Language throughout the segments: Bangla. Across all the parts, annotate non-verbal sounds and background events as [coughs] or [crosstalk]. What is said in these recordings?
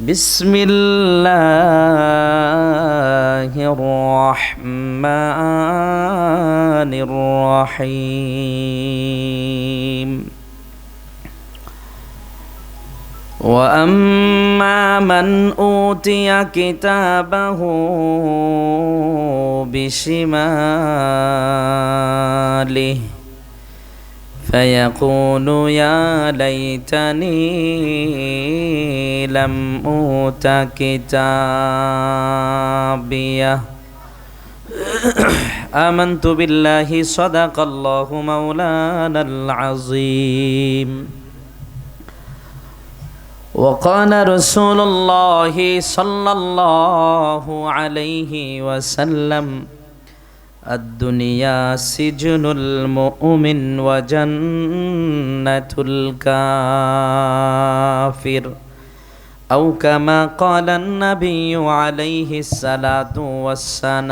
بسم الله الرحمن الرحيم. وأما من أوتي كتابه بشماله فيقول يا ليتني لم أوت كتابيه. [coughs] آمنت بالله صدق الله مولانا العظيم. وقال رسول الله صلى الله عليه وسلم الدنيا سجن المؤمن وجنة الكافر. أو كما قال النبي عليه الصلاة والسلام.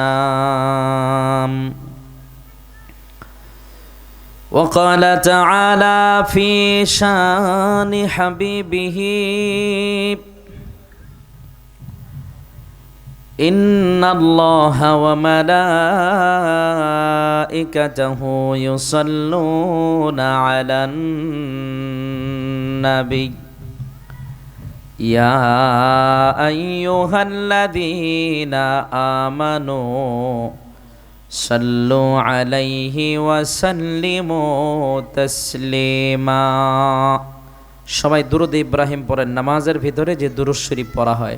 وقال تعالى في شان حبيبه إن الله وملائكته يصلون على النبي يا أيها الذين آمنوا صلوا عليه وسلموا تسليما সবাই দুরুদ ইব্রাহিম পড়েন নামাজের ভিতরে যে দুরুদ শরীফ পড়া হয়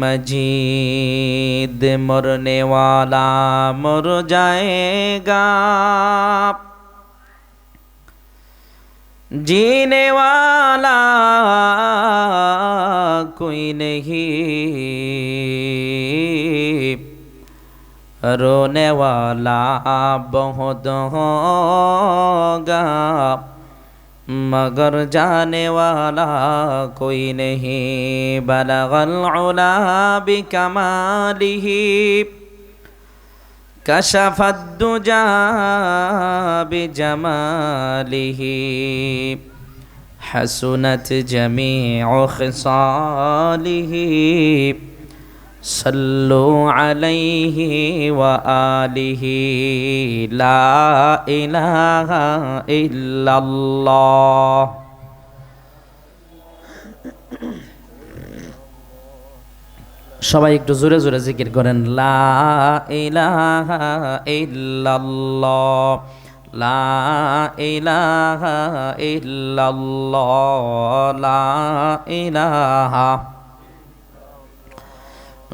मजीद मरने वाला मर जाएगा। जीने वाला कोई नहीं। रोने वाला बहुत होगा। مگر جانے والا کوئی نہیں۔ بلغ العلا بکمالی کشف الدجا بجمالی حسنت جمیع خصالی صلوا عليه وآله لا إله إلا الله সবাই একটু জোরে জোরে জিকির করেন লা ইলাহা ইল্লাল্লাহ লা ইলাহা ইল্লাল্লাহ লা ইলাহা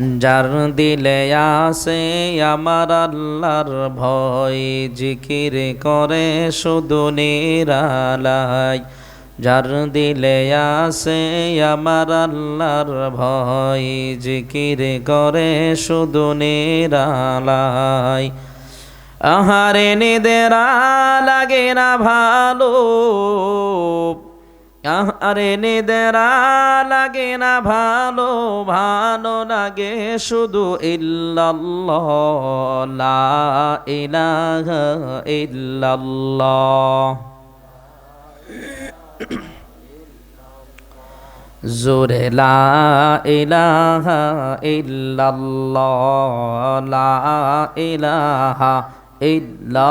যার দিলে আসে আমার আল্লাহর ভয়, জিকির করে শুধু নিরালাই যার দিলে আসে আমার আল্লাহর ভয়, জিকির করে শুধু নিরালাই আহারে নিদেরা লাগে না ভালো আরে নিদেরা লাগে না ভালো ভালো লাগে শুধু ইল্লাল্লাহ, লা জোরে লা ইলাহা লা ইলাহা লা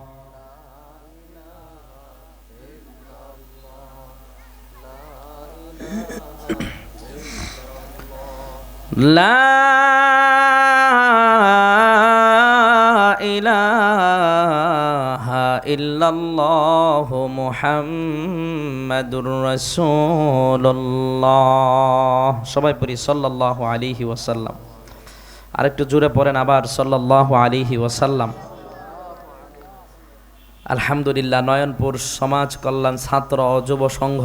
لا إله إلا الله محمد رسول الله সবাই পড়ি সাল্লাল্লাহু আলাইহি ওয়াসাল্লাম আরেকটু জোরে পড়েন আবার সাল্লাল্লাহু আলাইহি ওয়াসাল্লাম আলহামদুলিল্লাহ নয়নপুর সমাজ কল্যাণ ছাত্র ও যুব সংঘ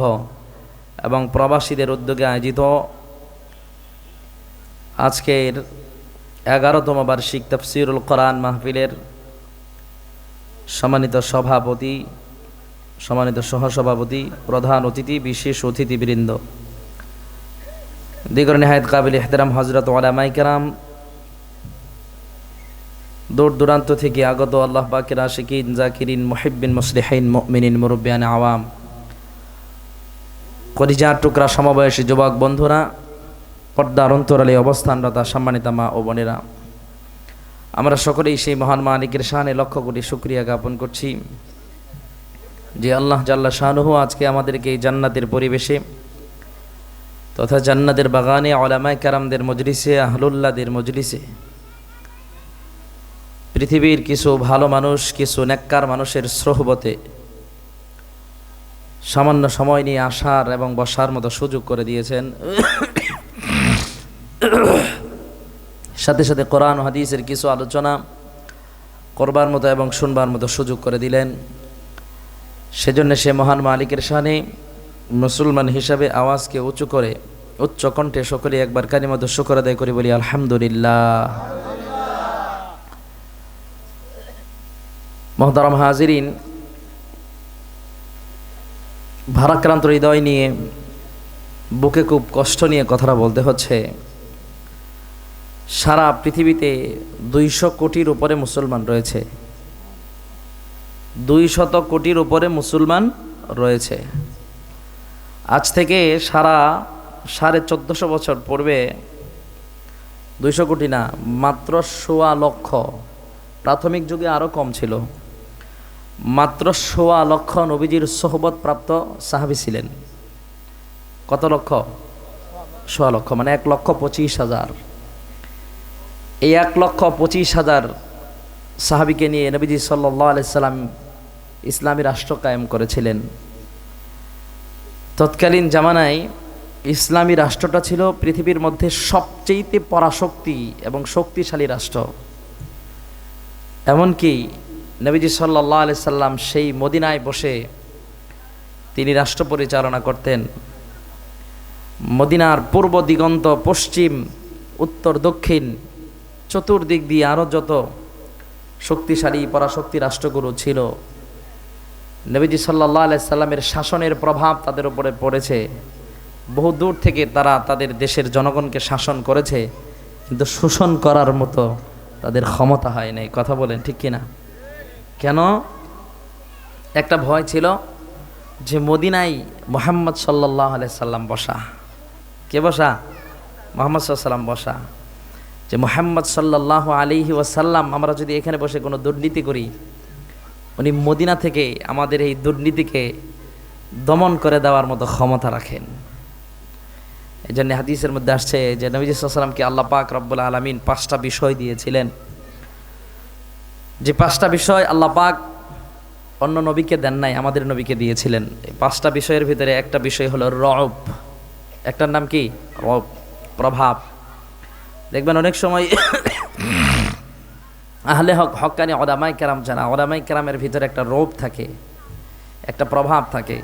এবং প্রবাসীদের উদ্যোগে আয়োজিত আজকের এগারোতম বার্ষিক তফসিরুল কোরআন মাহফিলের সম্মানিত সভাপতি, সম্মানিত সহসভাপতি, প্রধান অতিথি, বিশেষ অতিথিবৃন্দ। দিগর নেহায়ত কাবিল এহতেরাম হজরত ওলামাই কেরাম দূর দূরান্ত থেকে আগত আল্লাহ বাকির আশিকিন, জাকিরিন মহিবিন মুসলিহাইন মিনিন মুরব্বিয়ান আওয়াম, কলিজার টুকরা সমবয়সী যুবক বন্ধুরা পর্দার অন্তরালে অবস্থানরতা সম্মানিতা মা ও বোনেরা, আমরা সকলেই সেই মহান মালিকের শাহানে লক্ষ্য কোটি শুক্রিয়া জ্ঞাপন করছি যে আল্লাহ জাল্লা শাহনুহু আজকে আমাদেরকে এই জান্নাতের পরিবেশে তথা জান্নাতের বাগানে অলামায় কারামদের মজলিসে, আহলুল্লাদের মজলিসে পৃথিবীর কিছু ভালো মানুষ, কিছু নেককার মানুষের স্রোহবতে সামান্য সময় নিয়ে আসার এবং বসার মতো সুযোগ করে দিয়েছেন। সাথে সাথে কোরআন হাদিসের কিছু আলোচনা করবার মতো এবং শুনবার মতো সুযোগ করে দিলেন। সেজন্য সে মহান মালিকের সানে মুসলমান হিসাবে আওয়াজকে উঁচু করে, উচ্চ কণ্ঠে সকলে একবার কানি মতো শুকর আদায় করে বলি, আলহামদুলিল্লাহ। মহতারাম হাজিরিন, ভারাক্রান্ত হৃদয় নিয়ে, বুকে খুব কষ্ট নিয়ে কথাটা বলতে হচ্ছে। সারা পৃথিবীতে দুইশো কোটির উপরে মুসলমান রয়েছে। দুই শত কোটির উপরে মুসলমান রয়েছে। আজ থেকে সারা সাড়ে চোদ্দোশো বছর পূর্বে দুইশো কোটি না, মাত্র সোয়া লক্ষ। প্রাথমিক যুগে আরও কম ছিল। মাত্র সোয়া লক্ষ নবীজির সোহবত প্রাপ্ত সাহাবি ছিলেন। কত লক্ষ? সোয়া লক্ষ মানে এক লক্ষ পঁচিশ হাজার। এই এক লক্ষ পঁচিশ হাজার সাহাবিকে নিয়ে নবীজি সাল্লাহ আলাইসাল্লাম ইসলামী রাষ্ট্র কায়েম করেছিলেন। তৎকালীন জামানায় ইসলামী রাষ্ট্রটা ছিল পৃথিবীর মধ্যে সবচেয়েতে পরাশক্তি এবং শক্তিশালী রাষ্ট্র। এমনকি নবীজি সাল্লাহ আলি সাল্লাম সেই মদিনায় বসে তিনি রাষ্ট্র পরিচালনা করতেন। মদিনার পূর্ব দিগন্ত, পশ্চিম, উত্তর, দক্ষিণ চতুর্দিক দিয়ে আরও যত শক্তিশালী পরাশক্তি রাষ্ট্রগুরু ছিল, নবীজি সাল্লাহ আলাইসাল্লামের শাসনের প্রভাব তাদের উপরে পড়েছে। বহু দূর থেকে তারা তাদের দেশের জনগণকে শাসন করেছে, কিন্তু শোষণ করার মতো তাদের ক্ষমতা হয় নাই। কথা বলেন, ঠিক কিনা? কেন? একটা ভয় ছিল যে মদিনাই মোহাম্মদ সাল্লাহ সাল্লাম বসা। কে বসা? মোহাম্মদ সাল্লাম বসা। যে মোহাম্মদ সাল্লাহ আলিহি ওয়াসাল্লাম, আমরা যদি এখানে বসে কোনো দুর্নীতি করি, উনি মদিনা থেকে আমাদের এই দুর্নীতিকে দমন করে দেওয়ার মতো ক্ষমতা রাখেন। এই জন্য হাদিসের মধ্যে আসছে যে নবীজ আল্লাহ পাক রব্বুল আলমিন পাঁচটা বিষয় দিয়েছিলেন। যে পাঁচটা বিষয় আল্লাহ পাক অন্য নবীকে দেন নাই, আমাদের নবীকে দিয়েছিলেন। পাঁচটা বিষয়ের ভিতরে একটা বিষয় হলো রব। একটার নাম কি? রব, প্রভাব। দেখবেন অনেক সময় আহলে হক হকানি অদামাই কেরাম জানা অদামাই কেরামের ভিতরে একটা রোপ থাকে, একটা প্রভাব থাকে।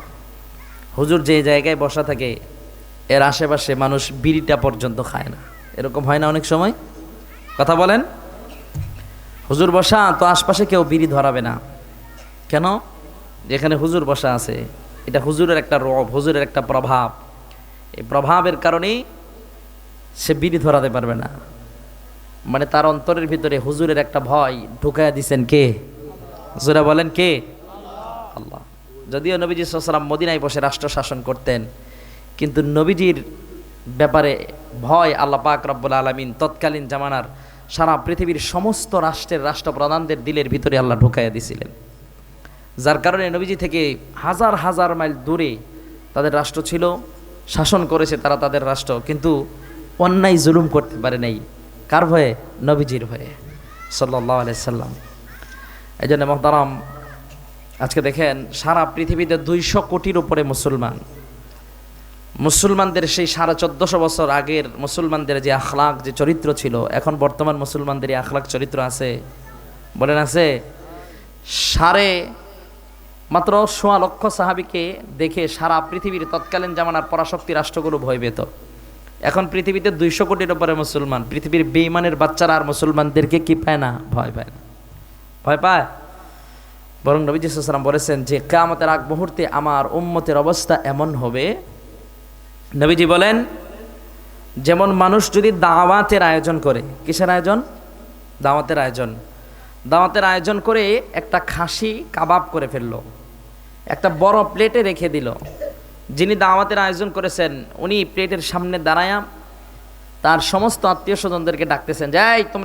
হুজুর যে জায়গায় বসা থাকে, এর আশেপাশে মানুষ বিড়িটা পর্যন্ত খায় না। এরকম হয় না অনেক সময়? কথা বলেন? হুজুর বসা, তো আশপাশে কেউ বিড়ি ধরাবে না। কেন? যেখানে হুজুর বসা আছে, এটা হুজুরের একটা রব হুজুরের একটা প্রভাব। এই প্রভাবের কারণেই সে বিড়ি ধরাতে পারবে না। মানে তার অন্তরের ভিতরে হুজুরের একটা ভয় ঢুকাইয়া দিছেন কে? হুজুরা বলেন কে? আল্লাহ। যদিও নবীজি সাল্লাম মদিনায় বসে রাষ্ট্র শাসন করতেন, কিন্তু নবীজির ব্যাপারে ভয় আল্লাহ পাক রব্বুল আলমিন তৎকালীন জামানার সারা পৃথিবীর সমস্ত রাষ্ট্রের রাষ্ট্রপ্রধানদের দিলের ভিতরে আল্লাহ ঢুকাইয়া দিছিলেন। যার কারণে নবীজি থেকে হাজার হাজার মাইল দূরে তাদের রাষ্ট্র ছিল, শাসন করেছে তারা তাদের রাষ্ট্র, কিন্তু অন্যায় জুলুম করতে পারে নাই। কার ভয়ে? নবীজির ভয়ে। সাল্লাহ আলাইসাল্লাম এই জন্য মহতারাম, আজকে দেখেন, সারা পৃথিবীতে দুইশো কোটির উপরে মুসলমান। মুসলমানদের সেই সাড়ে চোদ্দশো বছর আগের মুসলমানদের যে আখলাক, যে চরিত্র ছিল, এখন বর্তমান মুসলমানদের এই আখলাক চরিত্র আছে। বলেন আছে? সাড়ে মাত্র সোয়া লক্ষ সাহাবিকে দেখে সারা পৃথিবীর তৎকালীন জামানার পরাশক্তি রাষ্ট্রগুলো ভয় পেত। এখন পৃথিবীতে দুইশো কোটির উপরে মুসলমান, পৃথিবীর বেইমানের বাচ্চারা আর মুসলমানদেরকে কি পায় না? ভয় পায় না। ভয় পায়? বরং নবীজি সাল্লাম বলেছেন যে কামতের আগ মুহূর্তে আমার উম্মতের অবস্থা এমন হবে। নবীজি বলেন, যেমন মানুষ যদি দাওয়াতের আয়োজন করে, কিসের আয়োজন? দাওয়াতের আয়োজন। দাওয়াতের আয়োজন করে একটা খাসি কাবাব করে ফেলল, একটা বড় প্লেটে রেখে দিল যিনি দাওয়াতের আয়োজন করেছেন, উনি প্লেটের সামনে দাঁড়ায়া তার সমস্ত আত্মীয় স্বজনদেরকে ডাকতেছেন, যাই, তোমরা